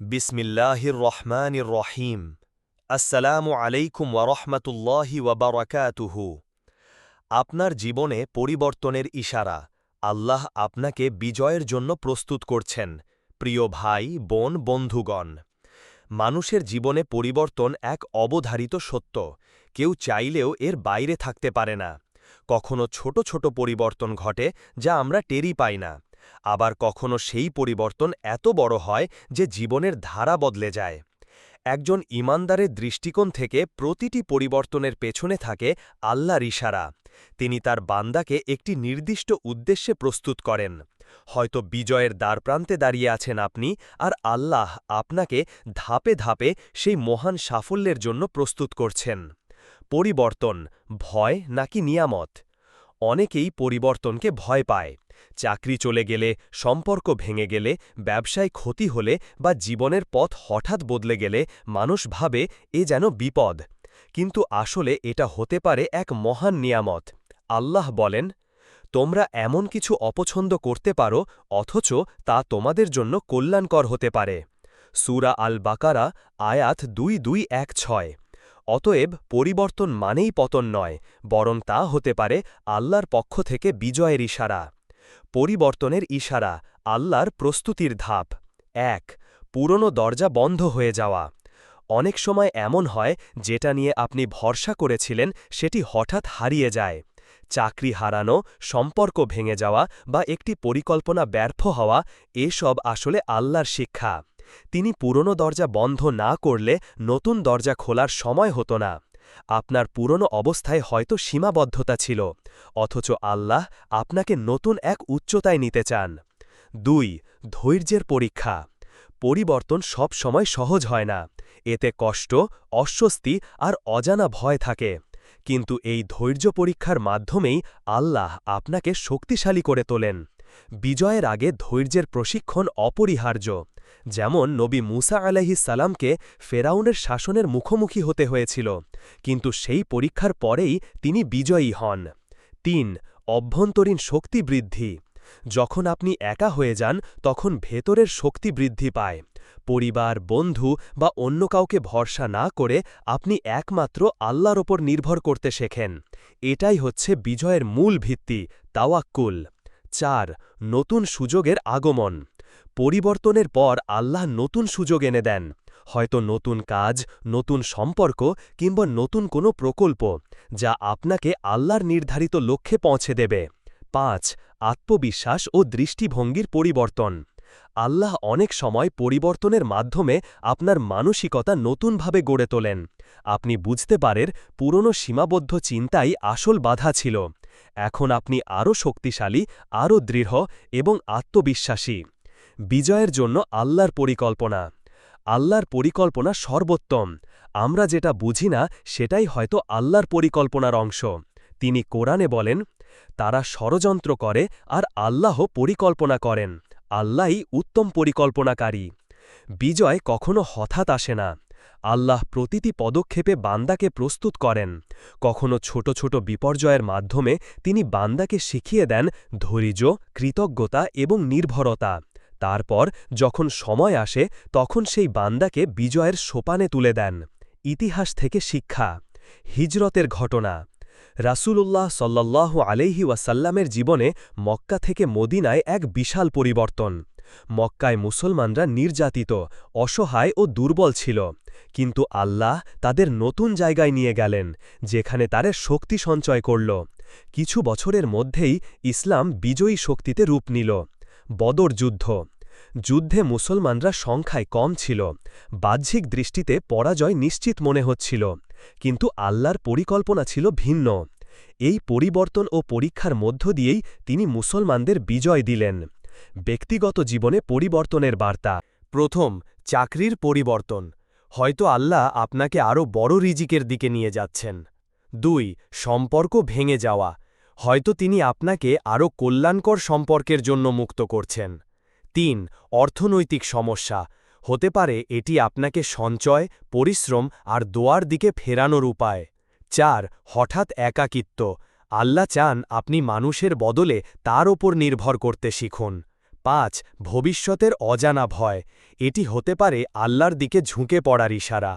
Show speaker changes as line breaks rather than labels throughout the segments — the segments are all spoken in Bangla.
বিসমিল্লাহির রহমানির রহিম আসসালামু আলাইকুম ওয়ারহমাতুল্লাহি ওয়াবারাকাতুহু আপনার জীবনে পরিবর্তনের ইশারা। আল্লাহ আপনাকে বিজয়ের জন্য প্রস্তুত করছেন। প্রিয় ভাই, বোন, বন্ধুগণ। মানুষের জীবনে পরিবর্তন এক অবধারিত সত্য। কেউ চাইলেও এর বাইরে থাকতে পারে না। কখনো ছোট ছোট পরিবর্তন ঘটে যা আমরা টেরি পাই না। আবার কখনো সেই পরিবর্তন এত বড় হয় যে জীবনের ধারা বদলে যায়। একজন ইমানদারের দৃষ্টিকোণ থেকে প্রতিটি পরিবর্তনের পেছনে থাকে আল্লাহর ইশারা। তিনি তার বান্দাকে একটি নির্দিষ্ট উদ্দেশ্যে প্রস্তুত করেন। হয়তো বিজয়ের দ্বারপ্রান্তে দাঁড়িয়ে আছেন আপনি আর আল্লাহ আপনাকে ধাপে ধাপে সেই মহান সাফল্যের জন্য প্রস্তুত করছেন। পরিবর্তন, ভয় নাকি নিয়ামত? অনেকেই পরিবর্তনকে ভয় পায়। চাকরি চলে গেলে, সম্পর্ক ভেঙে গেলে, ব্যবসায় ক্ষতি হলে বা জীবনের পথ হঠাৎ বদলে গেলে মানুষ ভাবে, এ যেন বিপদ। কিন্তু আসলে এটা হতে পারে এক মহান নিয়ামত। আল্লাহ বলেন, তোমরা এমন কিছু অপছন্দ করতে পারো, অথচ তা তোমাদের জন্য কল্যাণকর হতে পারে। সুরা আল বাকারা আয়াত দুই দুই এক ছয়। অতএব পরিবর্তন মানেই পতন নয়, বরং তা হতে পারে আল্লাহর পক্ষ থেকে বিজয়ের ইশারা। পরিবর্তনের ইশারা, আল্লাহর প্রস্তুতির ধাপ। এক, পুরনো দরজা বন্ধ হয়ে যাওয়া। অনেক সময় এমন হয়, যেটা নিয়ে আপনি ভরসা করেছিলেন, সেটি হঠাৎ হারিয়ে যায়। চাকরি হারানো, সম্পর্ক ভেঙে যাওয়া বা একটি পরিকল্পনা ব্যর্থ হওয়া, এসব আসলে আল্লাহর শিক্ষা। তিনি পুরনো দরজা বন্ধ না করলে নতুন দরজা খোলার সময় হতো না। আপনার পুরনো অবস্থায় হয়তো সীমাবদ্ধতা ছিল, অথচ আল্লাহ আপনাকে নতুন এক উচ্চতায় নিতে চান। দুই, ধৈর্যের পরীক্ষা। পরিবর্তন সব সময় সহজ হয় না। এতে কষ্ট, অস্বস্তি আর অজানা ভয় থাকে। কিন্তু এই ধৈর্য পরীক্ষার মাধ্যমেই আল্লাহ আপনাকে শক্তিশালী করে তোলেন। বিজয়ের আগে ধৈর্যের প্রশিক্ষণ অপরিহার্য। যেমন নবী মুসা সালামকে ফেরাউনের শাসনের মুখোমুখি হতে হয়েছিল, কিন্তু সেই পরীক্ষার পরেই তিনি বিজয়ী হন। তিন, অভ্যন্তরীণ শক্তি বৃদ্ধি। যখন আপনি একা হয়ে যান, তখন ভেতরের শক্তি বৃদ্ধি পায়। পরিবার, বন্ধু বা অন্য কাউকে ভরসা না করে আপনি একমাত্র আল্লাহর ওপর নির্ভর করতে শেখেন। এটাই হচ্ছে বিজয়ের মূল ভিত্তি, তাওয়াক্কুল। চার, নতুন সুযোগের আগমন। পরিবর্তনের পর আল্লাহ নতুন সুযোগ এনে দেন। হয়তো নতুন কাজ, নতুন সম্পর্ক কিংবা নতুন কোনো প্রকল্প যা আপনাকে আল্লাহর নির্ধারিত লক্ষ্যে পৌঁছে দেবে। পাঁচ, আত্মবিশ্বাস ও দৃষ্টিভঙ্গির পরিবর্তন। আল্লাহ অনেক সময় পরিবর্তনের মাধ্যমে আপনার মানসিকতা নতুনভাবে গড়ে তোলেন। আপনি বুঝতে পারেন, পুরনো সীমাবদ্ধ চিন্তাই আসল বাধা ছিল। এখন আপনি আরও শক্তিশালী, আরও দৃঢ় এবং আত্মবিশ্বাসী। বিজয়ের জন্য আল্লাহর পরিকল্পনা। আল্লাহর পরিকল্পনা সর্বোত্তম। আমরা যেটা বুঝি না, সেটাই হয়তো আল্লাহর পরিকল্পনার অংশ। তিনি কোরআনে বলেন, তারা ষড়যন্ত্র করে আর আল্লাহ পরিকল্পনা করেন। আল্লাহই উত্তম পরিকল্পনাকারী। বিজয় কখনো হঠাৎ আসে না। আল্লাহ প্রতিটি পদক্ষেপে বান্দাকে প্রস্তুত করেন। কখনো ছোট ছোট বিপর্যয়ের মাধ্যমে তিনি বান্দাকে শিখিয়ে দেন ধৈর্য, কৃতজ্ঞতা এবং নির্ভরতা। তারপর যখন সময় আসে, তখন সেই বান্দাকে বিজয়ের সোপানে তুলে দেন। ইতিহাস থেকে শিক্ষা। হিজরতের ঘটনা। রাসূলুল্লাহ সাল্লাহ আলহি ওয়াসাল্লামের জীবনে মক্কা থেকে মদিনায় এক বিশাল পরিবর্তন। মক্কায় মুসলমানরা নির্যাতিত, অসহায় ও দুর্বল ছিল। কিন্তু আল্লাহ তাদের নতুন জায়গায় নিয়ে গেলেন, যেখানে তারে শক্তি সঞ্চয় করল। কিছু বছরের মধ্যেই ইসলাম বিজয়ী শক্তিতে রূপ নিল। বদর যুদ্ধ। যুদ্ধে মুসলমানরা সংখ্যায় কম ছিল। বাহ্যিক দৃষ্টিতে পরাজয় নিশ্চিত মনে হচ্ছিল। কিন্তু আল্লাহর পরিকল্পনা ছিল ভিন্ন। এই পরিবর্তন ও পরীক্ষার মধ্য দিয়েই তিনি মুসলমানদের বিজয় দিলেন। ব্যক্তিগত জীবনে পরিবর্তনের বার্তা। প্রথম, চাকরির পরিবর্তন। হয়তো আল্লাহ আপনাকে আরও বড় রিজিকের দিকে নিয়ে যাচ্ছেন। দুই, সম্পর্ক ভেঙে যাওয়া। হয়তো তিনি আপনাকে আরও কল্যাণকর সম্পর্কের জন্য মুক্ত করছেন। তিন, অর্থনৈতিক সমস্যা। হতে পারে এটি আপনাকে সঞ্চয়, পরিশ্রম আর দোয়ার দিকে ফেরানোর উপায়। চার, হঠাৎ একাকিত্ব। আল্লাহ চান আপনি মানুষের বদলে তার ওপর নির্ভর করতে শিখুন। পাঁচ, ভবিষ্যতের অজানা ভয়। এটি হতে পারে আল্লাহর দিকে ঝুঁকে পড়ার ইশারা।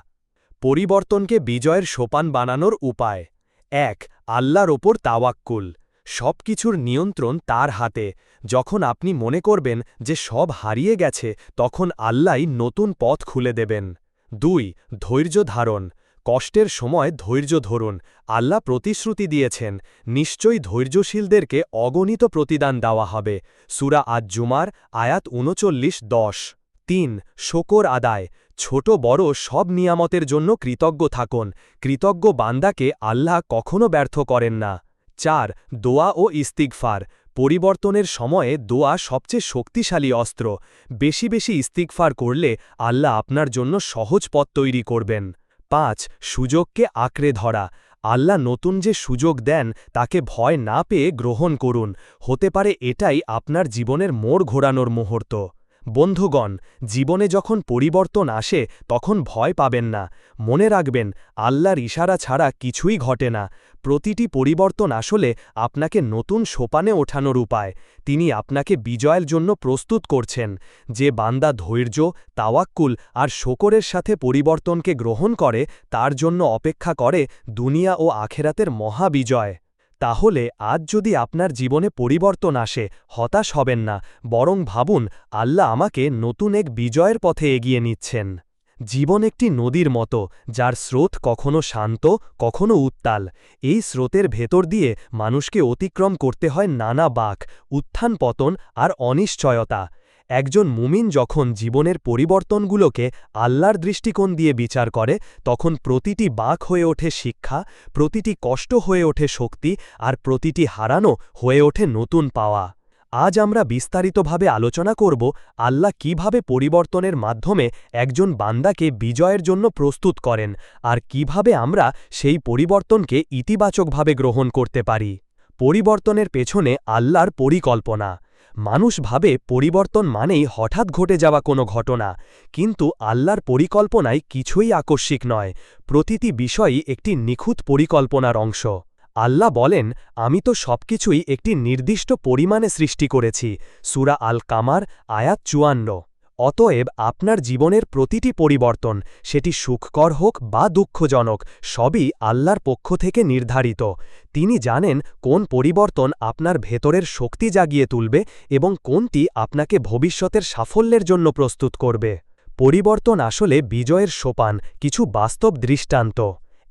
পরিবর্তনকে বিজয়ের সোপান বানানোর উপায়। এক আল্লাহর ওপর তাওয়াক্কুল সব কিছুর নিয়ন্ত্রণ তার হাতে। যখন আপনি মনে করবেন যে সব হারিয়ে গেছে, তখন আল্লাহই নতুন পথ খুলে দেবেন। দুই, ধৈর্য ধারণ, কষ্টের সময় ধৈর্য ধরুন। আল্লাহ প্রতিশ্রুতি দিয়েছেন, নিশ্চয়ই ধৈর্যশীলদেরকে অগণিত প্রতিদান দেওয়া হবে। সুরা আজ জুমার আয়াত উনচল্লিশ, দশ। তিন, শোকর আদায়। ছোট, বড় সব নিয়ামতের জন্য কৃতজ্ঞ থাকুন। কৃতজ্ঞ বান্দাকে আল্লাহ কখনো ব্যর্থ করেন না। চার, দোয়া ও ইস্তিগফার। পরিবর্তনের সময়ে দোয়া সবচেয়ে শক্তিশালী অস্ত্র। বেশি বেশি ইস্তিগফার করলে আল্লাহ আপনার জন্য সহজ পথ তৈরি করবেন। পাঁচ, সুযোগকে আঁকড়ে ধরা। আল্লাহ নতুন যে সুযোগ দেন, তাকে ভয় না পেয়ে গ্রহণ করুন। হতে পারে এটাই আপনার জীবনের মোড় ঘোরানোর মুহূর্ত। বন্ধুগণ, জীবনে যখন পরিবর্তন আসে, তখন ভয় পাবেন না। মনে রাখবেন, আল্লাহর ইশারা ছাড়া কিছুই ঘটে না। প্রতিটি পরিবর্তন আসলে আপনাকে নতুন সোপানে ওঠানোর উপায়। তিনি আপনাকে বিজয়ের জন্য প্রস্তুত করছেন। যে বান্দা ধৈর্য, তাওয়াক্কুল আর শোকরের সাথে পরিবর্তনকে গ্রহণ করে, তার জন্য অপেক্ষা করে দুনিয়া ও আখেরাতের মহাবিজয়। তাহলে আজ যদি আপনার জীবনে পরিবর্তন আসে, হতাশ হবেন না, বরং ভাবুন, আল্লাহ আমাকে নতুন এক বিজয়ের পথে এগিয়ে নিচ্ছেন। জীবন একটি নদীর মতো, যার স্রোত কখনো শান্ত, কখনো উত্তাল। এই স্রোতের ভেতর দিয়ে মানুষকে অতিক্রম করতে হয় নানা বাক, উত্থান পতন আর অনিশ্চয়তা। একজন মুমিন যখন জীবনের পরিবর্তনগুলোকে আল্লাহর দৃষ্টিকোণ দিয়ে বিচার করে, তখন প্রতিটি বাঁক হয়ে ওঠে শিক্ষা, প্রতিটি কষ্ট হয়ে ওঠে শক্তি, আর প্রতিটি হারানো হয়ে ওঠে নতুন পাওয়া। আজ আমরা বিস্তারিতভাবে আলোচনা করব আল্লাহ কীভাবে পরিবর্তনের মাধ্যমে একজন বান্দাকে বিজয়ের জন্য প্রস্তুত করেন, আর কীভাবে আমরা সেই পরিবর্তনকে ইতিবাচকভাবে গ্রহণ করতে পারি। পরিবর্তনের পেছনে আল্লাহর পরিকল্পনা। মানুষ ভাবে পরিবর্তন মানেই হঠাৎ ঘটে যাওয়া কোনো ঘটনা, কিন্তু আল্লাহর পরিকল্পনায় কিছুই আকস্মিক নয়, প্রতিটি বিষয়ই একটি নিখুঁত পরিকল্পনার অংশ। আল্লাহ বলেন, আমি তো সবকিছুই একটি নির্দিষ্ট পরিমাণে সৃষ্টি করেছি। সুরা আল কামার আয়াত চুয়ান্ন। অতএব আপনার জীবনের প্রতিটি পরিবর্তন, সেটি সুখকর হোক বা দুঃখজনক, সবই আল্লাহর পক্ষ থেকে নির্ধারিত। তিনি জানেন কোন পরিবর্তন আপনার ভেতরের শক্তি জাগিয়ে তুলবে এবং কোনটি আপনাকে ভবিষ্যতের সাফল্যের জন্য প্রস্তুত করবে। পরিবর্তন আসলে বিজয়ের সোপান, কিছু বাস্তব দৃষ্টান্ত।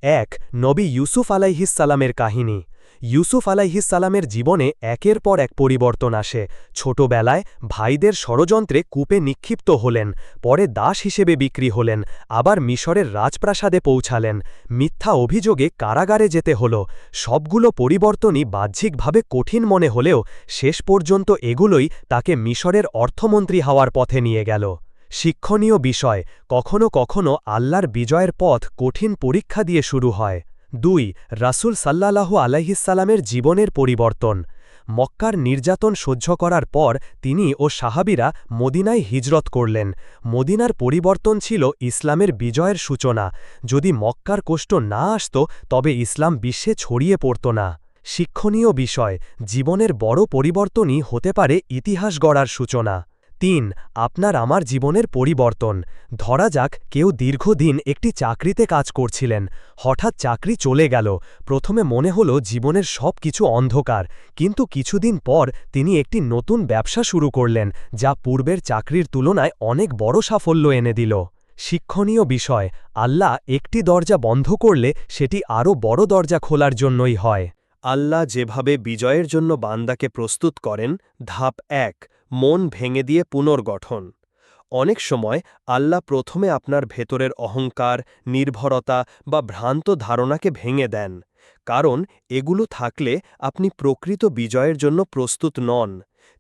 এক, নবী ইউসুফ আলাইহিসালামের কাহিনী। ইউসুফ আলাইহিসালামের জীবনে একের পর এক পরিবর্তন আসে। ছোটবেলায় ভাইদের ষড়যন্ত্রে কূপে নিক্ষিপ্ত হলেন, পরে দাস হিসেবে বিক্রি হলেন, আবার মিশরের রাজপ্রাসাদে পৌঁছালেন। মিথ্যা অভিযোগে কারাগারে যেতে হল। সবগুলো পরিবর্তনই বাহ্যিকভাবে কঠিন মনে হলেও শেষ পর্যন্ত এগুলোই তাকে মিশরের অর্থমন্ত্রী হওয়ার পথে নিয়ে গেল। শিক্ষণীয় বিষয়, কখনো কখনো আল্লাহর বিজয়ের পথ কঠিন পরীক্ষা দিয়ে শুরু হয়। দুই, রাসুল সাল্লাল্লাহু আলাইহিসালামের জীবনের পরিবর্তন। মক্কার নির্যাতন সহ্য করার পর তিনি ও সাহাবিরা মদিনায় হিজরত করলেন। মদিনার পরিবর্তন ছিল ইসলামের বিজয়ের সূচনা। যদি মক্কার কষ্ট না আসত, তবে ইসলাম বিশ্বে ছড়িয়ে পড়ত না। শিক্ষণীয় বিষয়, জীবনের বড় পরিবর্তনই হতে পারে ইতিহাস গড়ার সূচনা। তিন, আপনার আমার জীবনের পরিবর্তন। ধরা যাক, কেউ দীর্ঘদিন একটি চাকরিতে কাজ করছিলেন। হঠাৎ চাকরি চলে গেল। প্রথমে মনে হল জীবনের সব কিছু অন্ধকার। কিন্তু কিছুদিন পর তিনি একটি নতুন ব্যবসা শুরু করলেন, যা পূর্বের চাকরির তুলনায় অনেক বড় সাফল্য এনে দিল। শিক্ষণীয় বিষয়, আল্লাহ একটি দরজা বন্ধ করলে সেটি আরও বড় দরজা খোলার জন্যই হয়। আল্লাহ যেভাবে বিজয়ের জন্য বান্দাকে প্রস্তুত করেন, ধাপ এক মন ভেঙে দিয়ে পুনর্গঠন। অনেক সময় আল্লাহ প্রথমে আপনার ভেতরের অহংকার, নির্ভরতা বা ভ্রান্ত ধারণাকে ভেঙে দেন, কারণ এগুলো থাকলে আপনি প্রকৃত বিজয়ের জন্য প্রস্তুত নন।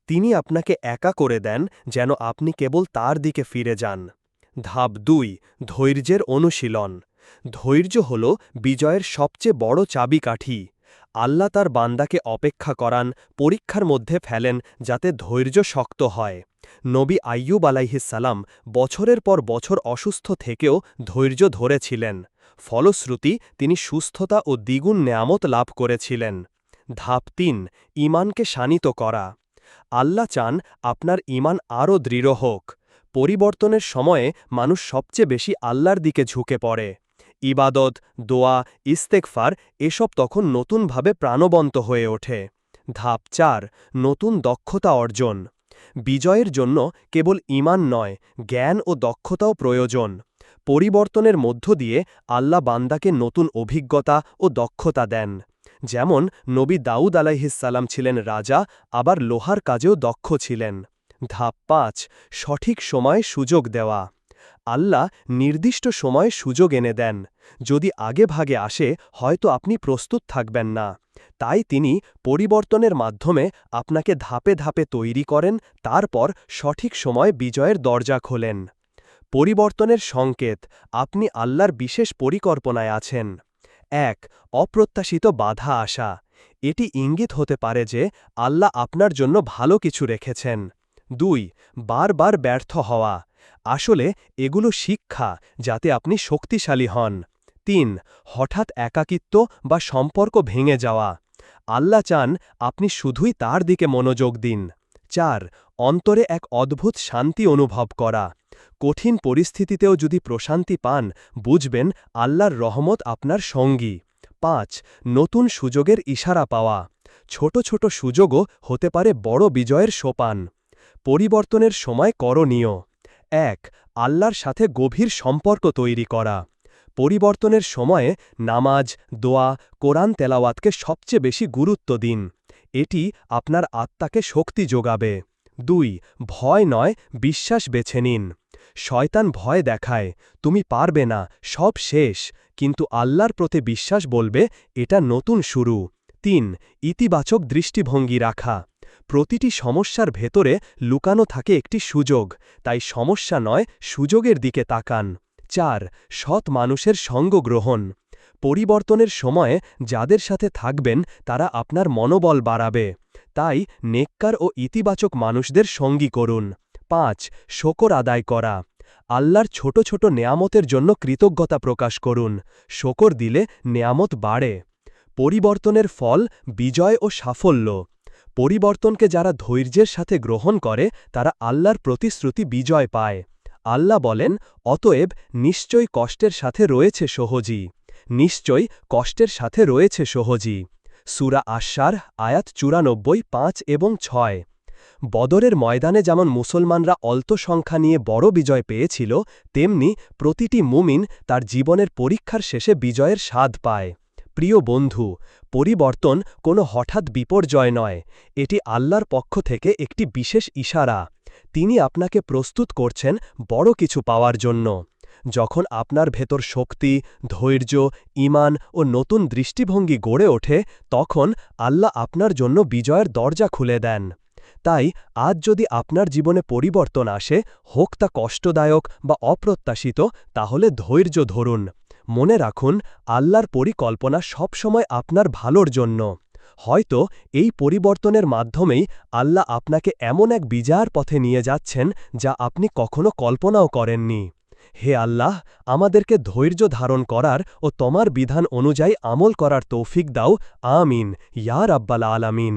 তিনি আপনাকে একা করে দেন যেন আপনি কেবল তার দিকে ফিরে যান। ধাপ দুই, ধৈর্যের অনুশীলন। ধৈর্য হল বিজয়ের সবচেয়ে বড় চাবিকাঠি। আল্লাহ তার বান্দাকে অপেক্ষা করান, পরীক্ষার মধ্যে ফেলেন, যাতে ধৈর্য শক্ত হয়। নবী আইয়ুব আলাইহিসাল্লাম বছরের পর বছর অসুস্থ থেকেও ধৈর্য ধরেছিলেন। ফলশ্রুতি তিনি সুস্থতা ও দ্বিগুণ নেয়ামত লাভ করেছিলেন। ধাপ তিন ইমানকে শানিত করা। আল্লাহ চান আপনার ইমান আরও দৃঢ় হোক।
পরিবর্তনের সময়ে মানুষ সবচেয়ে বেশি আল্লাহর দিকে ঝুঁকে পড়ে। ইবাদত, দোয়া ইস্তেকফার এসব তখন নতুনভাবে প্রাণবন্ত হয়ে ওঠে। ধাপ চার, নতুন দক্ষতা অর্জন। বিজয়ের জন্য কেবল ইমান নয়, জ্ঞান ও দক্ষতাও প্রয়োজন। পরিবর্তনের মধ্য দিয়ে আল্লাহ বান্দাকে নতুন অভিজ্ঞতা ও দক্ষতা দেন। যেমন, নবী দাউদ আলাইহিসাল্লাম ছিলেন রাজা, আবার লোহার কাজেও দক্ষ ছিলেন। ধাপ পাঁচ, সঠিক সময়ে সুযোগ দেওয়া। আল্লাহ নির্দিষ্ট সময়ে সুযোগ এনে দেন। যদি আগে ভাগে আসে, হয়তো আপনি প্রস্তুত থাকবেন না। তাই তিনি পরিবর্তনের মাধ্যমে আপনাকে ধাপে ধাপে তৈরি করেন, তারপর সঠিক সময় বিজয়ের দরজা খোলেন। পরিবর্তনের সংকেত, আপনি আল্লাহর বিশেষ পরিকল্পনায় আছেন। এক, অপ্রত্যাশিত বাধা আসা। এটি ইঙ্গিত হতে পারে যে আল্লাহ আপনার জন্য ভালো কিছু রেখেছেন। দুই, বারবার ব্যর্থ হওয়া। আসলে এগুলো শিক্ষা যাতে আপনি শক্তিশালী হন। তিন, হঠাৎ একাকিত্ব বা সম্পর্ক ভেঙে যাওয়া। আল্লাহ চান আপনি শুধুই তার দিকে মনোযোগ দিন। চার, অন্তরে এক অদ্ভুত শান্তি অনুভব করা। কঠিন পরিস্থিতিতেও যদি প্রশান্তি পান, বুঝবেন আল্লাহর রহমত আপনার সঙ্গী। পাঁচ, নতুন সুযোগের ইশারা পাওয়া। ছোট ছোট সুযোগও হতে পারে বড় বিজয়ের সোপান। পরিবর্তনের সময় করণীয়। এক, আল্লাহর সাথে গভীর সম্পর্ক তৈরি করা। পরিবর্তনের সময়ে নামাজ, দোয়া, কোরআন তেলাওয়াতকে সবচেয়ে বেশি গুরুত্ব দিন। এটি আপনার আত্মাকে শক্তি যোগাবে। দুই, ভয় নয়, বিশ্বাস বেছে নিন। শয়তান ভয় দেখায়, তুমি পারবে না, সব শেষ। কিন্তু আল্লাহর প্রতি বিশ্বাস বলবে, এটা নতুন শুরু। তিন, ইতিবাচক দৃষ্টিভঙ্গি রাখা। প্রতিটি সমস্যার ভেতরে লুকানো থাকে একটি সুযোগ, তাই সমস্যা নয় সুযোগের দিকে তাকান। চার, সৎ মানুষের সঙ্গ গ্রহণ। পরিবর্তনের সময়ে যাদের সাথে থাকবেন তারা আপনার মনোবল বাড়াবে। তাই নেককার ও ইতিবাচক মানুষদের সঙ্গী করুন। পাঁচ, শকর আদায় করা। আল্লাহর ছোট ছোট নেয়ামতের জন্য কৃতজ্ঞতা প্রকাশ করুন। শকর দিলে নেয়ামত বাড়ে। পরিবর্তনের ফল বিজয় ও সাফল্য। পরিবর্তনকে যারা ধৈর্যের সাথে গ্রহণ করে, তারা আল্লাহর প্রতিশ্রুতি বিজয় পায়। আল্লাহ বলেন, অতএব নিশ্চয় কষ্টের সাথে রয়েছে সহজী নিশ্চয় কষ্টের সাথে রয়েছে সহজী সুরা আশ্বার আয়াত চুরানব্বই, পাঁচ এবং ছয়। বদরের ময়দানে যেমন মুসলমানরা অল্প সংখ্যা নিয়ে বড় বিজয় পেয়েছিল, তেমনি প্রতিটি মুমিন তার জীবনের পরীক্ষার শেষে বিজয়ের স্বাদ পায়। প্রিয় বন্ধু, পরিবর্তন কোনো হঠাৎ বিপর্যয় নয়, এটি আল্লাহর পক্ষ থেকে একটি বিশেষ ইশারা। তিনি আপনাকে প্রস্তুত করছেন বড় কিছু পাওয়ার জন্য। যখন আপনার ভেতর শক্তি, ধৈর্য ইমান ও নতুন দৃষ্টিভঙ্গি গড়ে ওঠে, তখন আল্লাহ আপনার জন্য বিজয়ের দরজা খুলে দেন। তাই, আজ যদি আপনার জীবনে পরিবর্তন আসে, হোক তা কষ্টদায়ক বা অপ্রত্যাশিত, তাহলে ধৈর্য ধরুন। মনে রাখুন, আল্লাহর পরিকল্পনা সবসময় আপনার ভালোর জন্য। হয়তো এই পরিবর্তনের মাধ্যমেই আল্লাহ আপনাকে এমন এক বিজয়ার পথে নিয়ে যাচ্ছেন যা আপনি কখনো কল্পনাও করেননি। হে আল্লাহ, আমাদেরকে ধৈর্য ধারণ করার ও তোমার বিধান অনুযায়ী আমল করার তৌফিক দাও। আমিন। ইয়ার আব্বাল আলামিন।